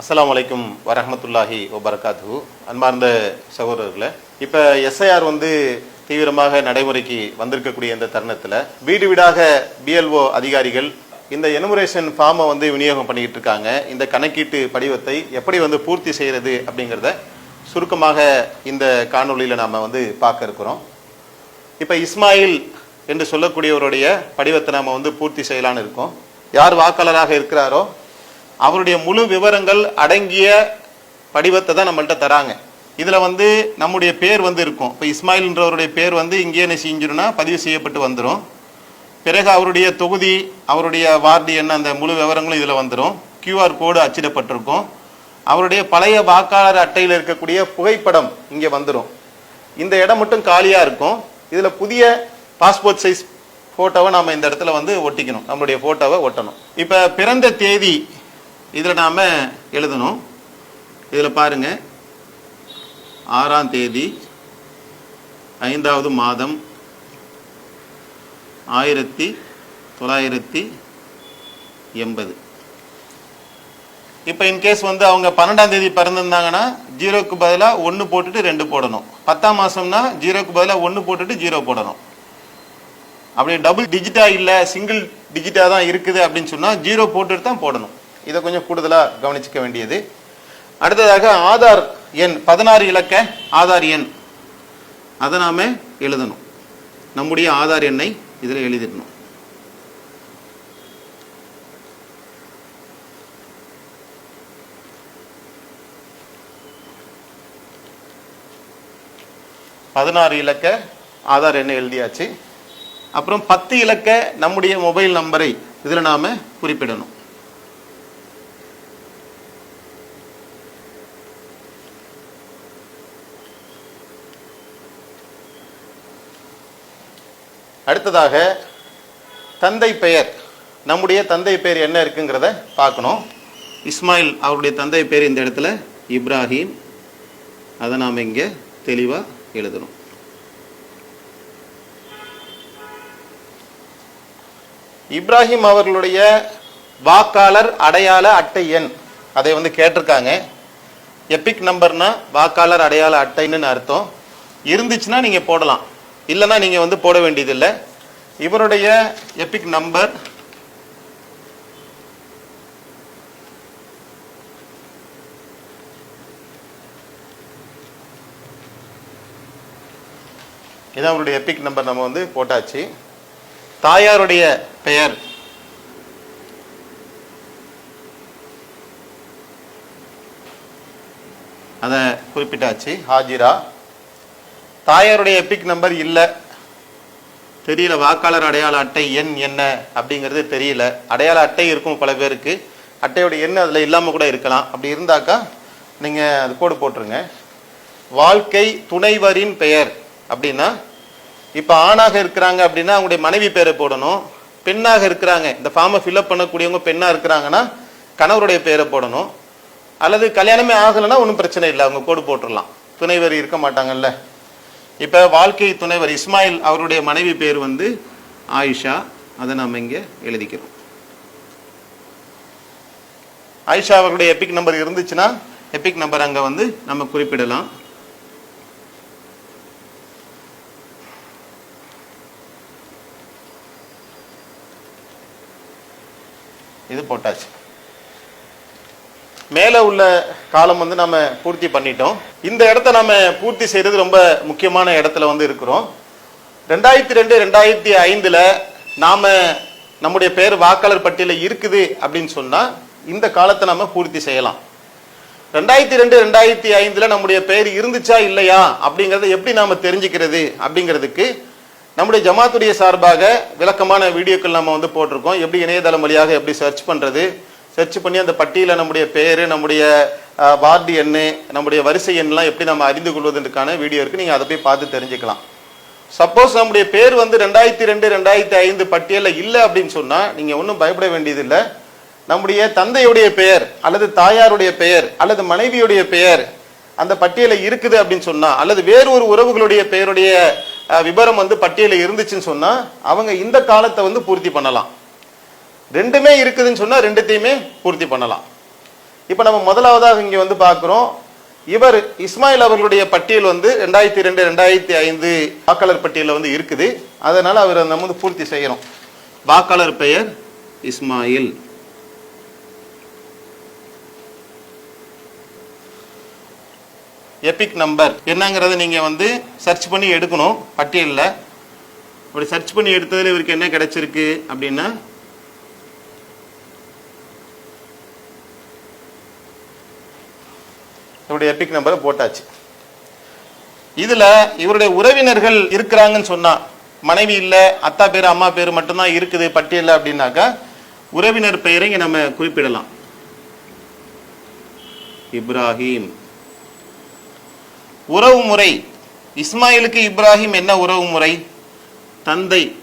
அஸ்லாம் வலைக்கும் வரஹமத்துல்லாஹி வபரகாத்து அன்பார்ந்த சகோதரர்களே இப்போ எஸ்ஐஆர் வந்து தீவிரமாக நடைமுறைக்கு வந்திருக்கக்கூடிய இந்த தருணத்தில் வீடு வீடாக பிஎல்ஓ அதிகாரிகள் இந்த எனுமரேஷன் ஃபார்மை வந்து விநியோகம் பண்ணிக்கிட்டு இருக்காங்க. இந்த கணக்கீட்டு படிவத்தை எப்படி வந்து பூர்த்தி செய்கிறது அப்படிங்கிறத சுருக்கமாக இந்த காணொளியில் நாம் வந்து பார்க்க இருக்கிறோம். இப்போ இஸ்மாயில் என்று சொல்லக்கூடியவருடைய படிவத்தை நாம் வந்து பூர்த்தி செய்யலான்னு இருக்கோம். யார் வாக்காளராக இருக்கிறாரோ அவருடைய முழு விவரங்கள் அடங்கிய படிவத்தை தான் நம்மள்கிட்ட தராங்க. இதில் வந்து நம்முடைய பேர் வந்து இருக்கும். இப்போ இஸ்மாயில்ன்றவருடைய பேர் வந்து இங்கே என்ன செஞ்சிடும்னா பதிவு செய்யப்பட்டு வந்துடும் பிறகு அவருடைய தொகுதி அவருடைய வார்டு என்ன அந்த முழு விவரங்களும் இதில் வந்துடும் கியூஆர் கோடு அச்சிடப்பட்டிருக்கும். அவருடைய பழைய வாக்காளர் அட்டையில் இருக்கக்கூடிய புகைப்படம் இங்கே வந்துடும் இந்த இடம் மட்டும் காலியாக இருக்கும். இதில் புதிய பாஸ்போர்ட் சைஸ் ஃபோட்டோவை நாம் இந்த இடத்துல வந்து ஒட்டிக்கணும். நம்மளுடைய ஃபோட்டோவை ஒட்டணும். இப்போ பிறந்த தேதி இதில் நாம் எழுதணும். இதில் பாருங்கள் ஆறாம் தேதி ஐந்தாவது மாதம் ஆயிரத்தி தொள்ளாயிரத்தி எண்பது. இப்போ இன்கேஸ் வந்து அவங்க பன்னெண்டாம் தேதி பிறந்திருந்தாங்கன்னா ஜீரோக்கு பதிலாக ஒன்று போட்டுட்டு ரெண்டு போடணும். பத்தாம் மாதம்னா ஜீரோக்கு பதிலாக ஒன்று போட்டுட்டு ஜீரோ போடணும். அப்படி டபுள் டிஜிட்டாக இல்லை சிங்கிள் டிஜிட்டாக தான் இருக்குது அப்படின்னு சொன்னால் ஜீரோ போட்டுட்டு தான் போடணும். இதை கொஞ்சம் கூடுதலாக கவனிச்சுக்க வேண்டியது. அடுத்ததாக ஆதார் எண் பதினாறு இலக்க ஆதார் எண். அதை நாம எழுதணும். நம்முடைய ஆதார் எண்ணை இதில் எழுதிடணும். பதினாறு இலக்க ஆதார் எண்ணை எழுதியாச்சு. அப்புறம் பத்து இலக்க நம்முடைய மொபைல் நம்பரை இதில் நாம் குறிப்பிடணும். அடுத்ததாக தந்தை பெயர். நம்முடைய தந்தை பெயர் என்ன இருக்குங்கிறத பார்க்கணும். இஸ்மாயில் அவருடைய தந்தை பேர் இந்த இடத்துல இப்ராஹிம். அதை நாம் இங்கே தெளிவாக எழுதணும். இப்ராஹிம் அவர்களுடைய வாக்காளர் அடையாள அட்டை எண். அதை வந்து கேட்டிருக்காங்க. எபிக் நம்பர்னா வாக்காளர் அடையாள அட்டைன்னு அர்த்தம். இருந்துச்சுன்னா நீங்கள் போடலாம். இல்லைன்னா நீங்கள் வந்து போட வேண்டியதில்லை. இவருடைய எபிக் நம்பர் இதான் அவருடைய எபிக் நம்பர் நம்ம வந்து போட்டாச்சு. தாயாருடைய பெயர். அதை குறிப்பிட்டாச்சு. ஹாஜிரா. தாயாருடைய எபிக் நம்பர் இல்லை. தெரியல வாக்காளர் அடையாள அட்டை எண் என்ன அப்படிங்கிறது தெரியல. அடையாள அட்டை இருக்கும் பல பேருக்கு. அட்டையோட எண் அதில் இல்லாமல் கூட இருக்கலாம். அப்படி இருந்தாக்கா நீங்கள் அது கோடு போட்டுருங்க. வாழ்க்கை துணைவரின் பெயர் அப்படின்னா இப்போ ஆணாக இருக்கிறாங்க அப்படின்னா அவங்களுடைய மனைவி பேரை போடணும். பெண்ணாக இருக்கிறாங்க இந்த ஃபார்மை ஃபில்அப் பண்ணக்கூடியவங்க பெண்ணாக இருக்கிறாங்கன்னா கணவருடைய பேரை போடணும். அல்லது கல்யாணமே ஆகலைன்னா ஒன்றும் பிரச்சனை இல்லை. அவங்க கோடு போட்டுடலாம் துணைவர் இருக்க மாட்டாங்கல்ல. இப்போ வாழ்க்கை துணைவர் இஸ்மாயில் அவருடைய மனைவி பேர் வந்து ஆயிஷா. அதை நம்ம இங்கே எழுதிக்கிறோம். ஆயிஷா அவருடைய எபிக் நம்பர் இருந்துச்சுன்னா எபிக் நம்பர் அங்கே வந்து நம்ம குறிப்பிடலாம். இது போட்டாச்சு. மேலே உள்ள காலம் வந்து நம்ம பூர்த்தி பண்ணிட்டோம். இந்த இடத்த நம்ம பூர்த்தி செய்கிறது ரொம்ப முக்கியமான இடத்துல வந்து இருக்கிறோம். ரெண்டாயிரத்தி ரெண்டு ரெண்டாயிரத்தி ஐந்தில் நாம் நம்முடைய பேர் வாக்காளர் பட்டியலில் இருக்குது அப்படின்னு சொன்னால் இந்த காலத்தை நம்ம பூர்த்தி செய்யலாம். ரெண்டாயிரத்தி ரெண்டு ரெண்டாயிரத்தி ஐந்தில் நம்முடைய பேர் இருந்துச்சா இல்லையா அப்படிங்கிறத எப்படி நாம் தெரிஞ்சுக்கிறது அப்படிங்கிறதுக்கு நம்முடைய ஜமாத்துடைய சார்பாக விளக்கமான வீடியோக்கள் நம்ம வந்து போட்டிருக்கோம். எப்படி இணையதளம் வழியாக எப்படி சர்ச் பண்ணுறது சர்ச் பண்ணி அந்த பட்டியலில் நம்முடைய பேர் நம்முடைய வார்டு எண்ணு நம்முடைய வரிசை எண்ணெலாம் எப்படி நம்ம அறிந்து கொள்வதற்கான வீடியோ இருக்குது நீங்கள் அதை போய் பார்த்து தெரிஞ்சுக்கலாம். சப்போஸ் நம்முடைய பேர் வந்து ரெண்டாயிரத்தி ரெண்டு ரெண்டாயிரத்தி ஐந்து பட்டியலில் இல்லை அப்படின்னு சொன்னால் நீங்கள் ஒன்றும் பயப்பட வேண்டியதில்லை. நம்முடைய தந்தையுடைய பெயர் அல்லது தாயாருடைய பெயர் அல்லது மனைவியுடைய பெயர் அந்த பட்டியலில் இருக்குது அப்படின்னு சொன்னால் அல்லது வேறு ஒரு உறவுகளுடைய பெயருடைய விபரம் வந்து பட்டியலில் இருந்துச்சுன்னு சொன்னால் அவங்க இந்த காலத்தை வந்து பூர்த்தி பண்ணலாம். ரெண்டுமே இருக்குதுன்னு சொன்னா ரெண்டுத்தையுமே பூர்த்தி பண்ணலாம். இப்போ நம்ம முதலாவதாக இங்கே வந்து பார்க்குறோம். இவர் இஸ்மாயில் அவர்களுடைய பட்டியல் வந்து ரெண்டாயிரத்தி ரெண்டு ரெண்டாயிரத்தி ஐந்து வாக்காளர் பட்டியலில் வந்து இருக்குது. அதனால அவர் நம்ம வந்து பூர்த்தி செய்யறோம். வாக்காளர் பெயர் இஸ்மாயில். எபிக் நம்பர் என்னங்கிறத நீங்கள் வந்து சர்ச் பண்ணி எடுக்கணும் பட்டியலில். அப்படி சர்ச் பண்ணி எடுத்ததில் இவருக்கு என்ன கிடைச்சிருக்கு அப்படின்னா இவருடைய எபிக் நம்பரை போட்டாச்சு. இதுல இவருடைய உறவினர்கள் இருக்கிறாங்கன்னு சொன்னால் மனைவி இல்லை அத்தா பேர் அம்மா பேர் மட்டும்தான் இருக்குது பட்டியல்ல அப்படின்னாக்கா உறவினர் பெயரை இங்கே நம்ம குறிப்பிடலாம். இப்ராஹிம். உறவு முறை. இஸ்மாயிலுக்கு இப்ராஹிம் என்ன உறவு முறை? தந்தை.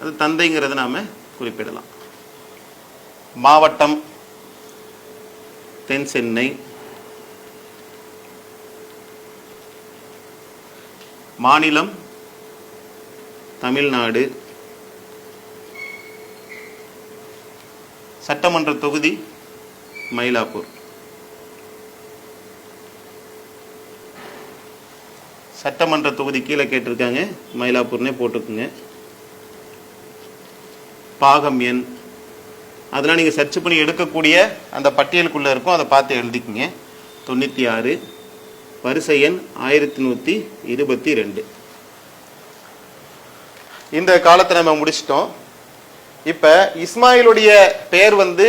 அது தந்தைங்கிறத நாம குறிப்பிடலாம். மாவட்டம். தென் சென்னை. மாநிலம் தமிழ்நாடு. சட்டமன்ற தொகுதி மயிலாப்பூர். சட்டமன்ற தொகுதி கீழே கேட்டிருக்காங்க. மயிலாப்பூர்னே போட்டுக்குங்க பாகம் எண். அதெல்லாம் நீங்கள் சர்ச் பண்ணி எடுக்கக்கூடிய அந்த பட்டியலுக்குள்ளே இருக்கும். அதை பார்த்து எழுதிக்குங்க. தொண்ணூற்றி ஆறு. வரிசை எண் ஆயிரத்தி நூற்றி இருபத்தி ரெண்டு. இந்த காலத்தை நம்ம முடிச்சிட்டோம். இப்போ இஸ்மாயிலுடைய பெயர் வந்து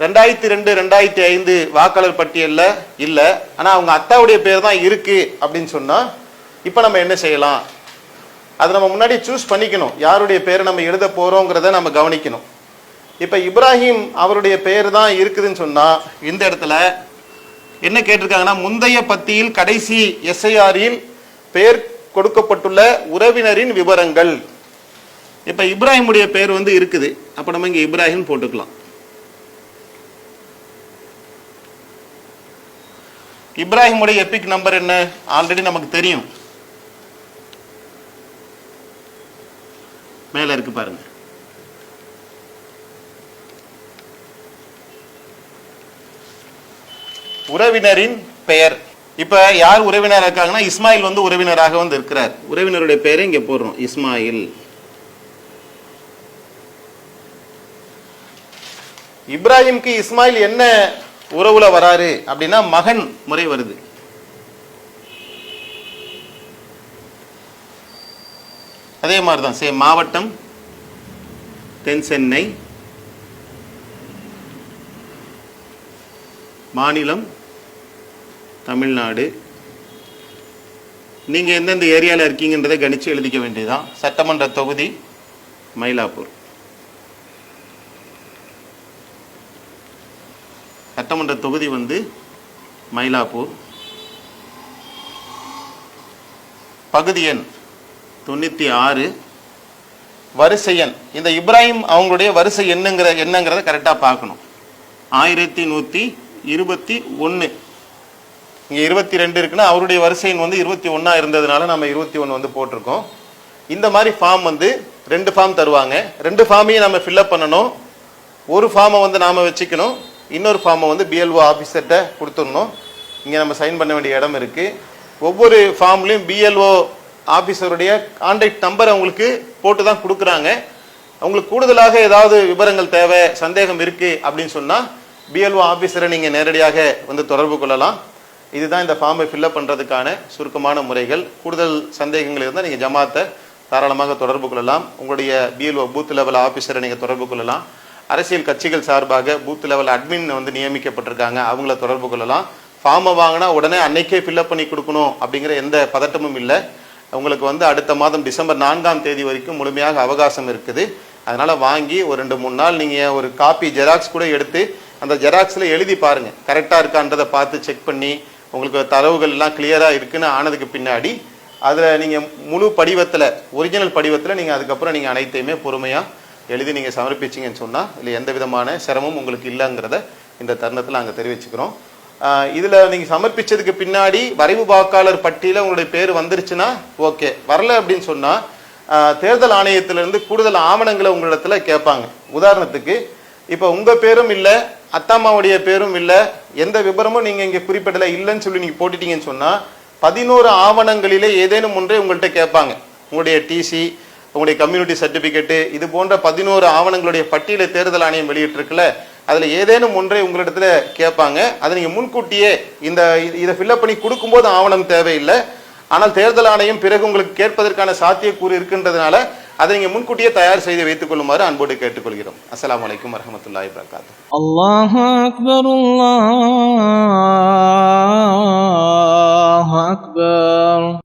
ரெண்டாயிரத்தி ரெண்டு ரெண்டாயிரத்தி ஐந்து வாக்காளர் பட்டியலில் இல்லை. ஆனால் அவங்க அத்தாவுடைய பேர் தான் இருக்கு அப்படின்னு சொன்னால் இப்போ நம்ம என்ன செய்யலாம்? அதை நம்ம முன்னாடி சூஸ் பண்ணிக்கணும். யாருடைய பேரை நம்ம எழுத போகிறோங்கிறத நம்ம கவனிக்கணும். இப்போ இப்ராஹிம் அவருடைய பெயர் தான் இருக்குதுன்னு சொன்னால் இந்த இடத்துல என்ன கேட்டிருக்காங்கன்னா முந்தைய பத்தியில் கடைசி எஸ்ஐஆரில் பெயர் கொடுக்கப்பட்டுள்ள உறவினரின் விவரங்கள். இப்ப இப்ராஹிமுடைய பெயர் வந்து இருக்குது. அப்ப நம்ம இங்க இப்ராஹிம் போட்டுக்கலாம். இப்ராஹிமுடைய எபிக் நம்பர் என்ன? ஆல்ரெடி நமக்கு தெரியும். மேல இருக்கு பாருங்க. உறவினரின் பெயர். இப்ப யார் உறவினர் இருக்காங்கன்னா இஸ்மாயில் வந்து உறவினராக வந்து இருக்கிறார். உறவினருடைய பெயரை இங்க போடுறோம். இஸ்மாயில். இப்ராஹிம்க்கு இஸ்மாயில் என்ன உறவுல வராரு அப்படின்னா மகன் முறை வருது. அதே மாதிரி தான் சேம் மாவட்டம் தென் சென்னை மாநிலம் தமிழ்நாடு. நீங்கள் எந்தெந்த ஏரியாவில் இருக்கீங்கன்றதை கணிச்சு எழுதிக்க வேண்டியதுதான். சட்டமன்ற தொகுதி மயிலாப்பூர். சட்டமன்ற தொகுதி வந்து மயிலாப்பூர். பகுதி எண் தொண்ணூற்றி ஆறு. வரிசை எண். இந்த இப்ராஹிம் அவங்களுடைய வரிசை என்னங்கிற என்னங்கிறத கரெக்டாக பார்க்கணும். ஆயிரத்தி நூற்றி இருபத்தி ஒன்று இங்கே இருபத்தி ரெண்டு இருக்குன்னா அவருடைய வரிசை வந்து இருபத்தி ஒன்றா இருந்ததுனால நம்ம இருபத்தி ஒன்று வந்து போட்டிருக்கோம். இந்த மாதிரி ஃபார்ம் வந்து ரெண்டு ஃபார்ம் தருவாங்க. ரெண்டு ஃபார்மையும் நம்ம ஃபில்அப் பண்ணணும். ஒரு ஃபார்மை வந்து நாம் வச்சுக்கணும். இன்னொரு ஃபார்மை வந்து பிஎல்ஓ ஆஃபீஸர்கிட்ட கொடுத்துடணும். இங்கே நம்ம சைன் பண்ண வேண்டிய இடம் இருக்குது ஒவ்வொரு ஃபார்ம்லேயும் பிஎல்ஓ ஆஃபீஸருடைய கான்டாக்ட் நம்பர் அவங்களுக்கு போட்டு தான் கொடுக்குறாங்க. அவங்களுக்கு கூடுதலாக ஏதாவது விவரங்கள் தேவை சந்தேகம் இருக்குது அப்படின்னு சொன்னால் பிஎல்ஓ ஆஃபீஸரை நீங்கள் நேரடியாக வந்து தொடர்பு கொள்ளலாம். இதுதான் இந்த ஃபார்மை ஃபில்லப் பண்ணுறதுக்கான சுருக்கமான முறைகள். கூடுதல் சந்தேகங்கள் இருந்தால் நீங்கள் ஜமாத்தை தாராளமாக தொடர்பு கொள்ளலாம். உங்களுடைய பிஎல்ஓ பூத் லெவல் ஆஃபீஸரை நீங்கள் தொடர்பு கொள்ளலாம். அரசியல் கட்சிகள் சார்பாக பூத் லெவல் அட்மின் வந்து நியமிக்கப்பட்டிருக்காங்க. அவங்கள தொடர்பு கொள்ளலாம். ஃபார்மை வாங்கினா உடனே அன்னைக்கே ஃபில்அப் பண்ணி கொடுக்கணும் அப்படிங்கிற எந்த பதட்டமும் இல்லை. உங்களுக்கு வந்து அடுத்த மாதம் டிசம்பர் நான்காம் தேதி வரைக்கும் முழுமையாக அவகாசம் இருக்குது. அதனால் வாங்கி ஒரு ரெண்டு மூணு நாள் நீங்கள் ஒரு காப்பி ஜெராக்ஸ் கூட எடுத்து அந்த ஜெராக்ஸில் எழுதி பாருங்கள் கரெக்டாக இருக்கான்றதை பார்த்து செக் பண்ணி உங்களுக்கு தரவுகள் எல்லாம் கிளியராக இருக்குன்னு ஆனதுக்கு பின்னாடி அதில் நீங்கள் முழு படிவத்தில் ஒரிஜினல் படிவத்தில் நீங்கள் அதுக்கப்புறம் நீங்கள் அனைத்தையுமே பொறுமையாக எழுதி நீங்கள் சமர்ப்பிச்சிங்கன்னு சொன்னால் இதில் எந்த விதமான சிரமமும் உங்களுக்கு இல்லைங்கிறத இந்த தருணத்தில் நாங்கள் தெரிவிச்சுக்கிறோம். இதில் நீங்கள் சமர்ப்பிச்சதுக்கு பின்னாடி வரைவு வாக்காளர் பட்டியலில் உங்களுடைய பேர் வந்துருச்சுன்னா ஓகே. வரல அப்படின்னு சொன்னால் தேர்தல் ஆணையத்திலிருந்து கூடுதல் ஆவணங்களை உங்களிடத்தில் கேட்பாங்க. உதாரணத்துக்கு இப்போ உங்கள் பேரும் இல்லை அத்தாம்மாவுடைய பேரும் இல்லை. எந்த விபரமும் நீங்கள் இங்கே குறிப்பிடல இல்லைன்னு சொல்லி நீங்கள் போட்டுட்டீங்கன்னு சொன்னால் பதினோரு ஆவணங்களிலே ஏதேனும் ஒன்றை உங்கள்கிட்ட கேட்பாங்க. உங்களுடைய டிசி உங்களுடைய கம்யூனிட்டி சர்டிஃபிகேட்டு இது போன்ற பதினோரு ஆவணங்களுடைய பட்டியலை தேர்தல் ஆணையம் வெளியிட்டிருக்குல்ல அதில் ஏதேனும் ஒன்றை உங்களிடத்துல கேட்பாங்க. அதை நீங்கள் முன்கூட்டியே இந்த இதை ஃபில்அப் பண்ணி கொடுக்கும்போது ஆவணம் தேவையில்லை. ஆனால் தேர்தல் ஆணையம் பிறகு உங்களுக்கு கேட்பதற்கான சாத்தியக்கூறு இருக்கின்றதுனால அதை நீங்கள் முன்கூட்டியே தயார் செய்து வைத்துக் கொள்ளுமாறு அன்போடு கேட்டுக்கொள்கிறோம். அஸ்லாம் வலைக்கம் வரமத்துல்லாஹி வரகாத்து அல்லாஹ் அக்பர் அல்லாஹ் அக்பர்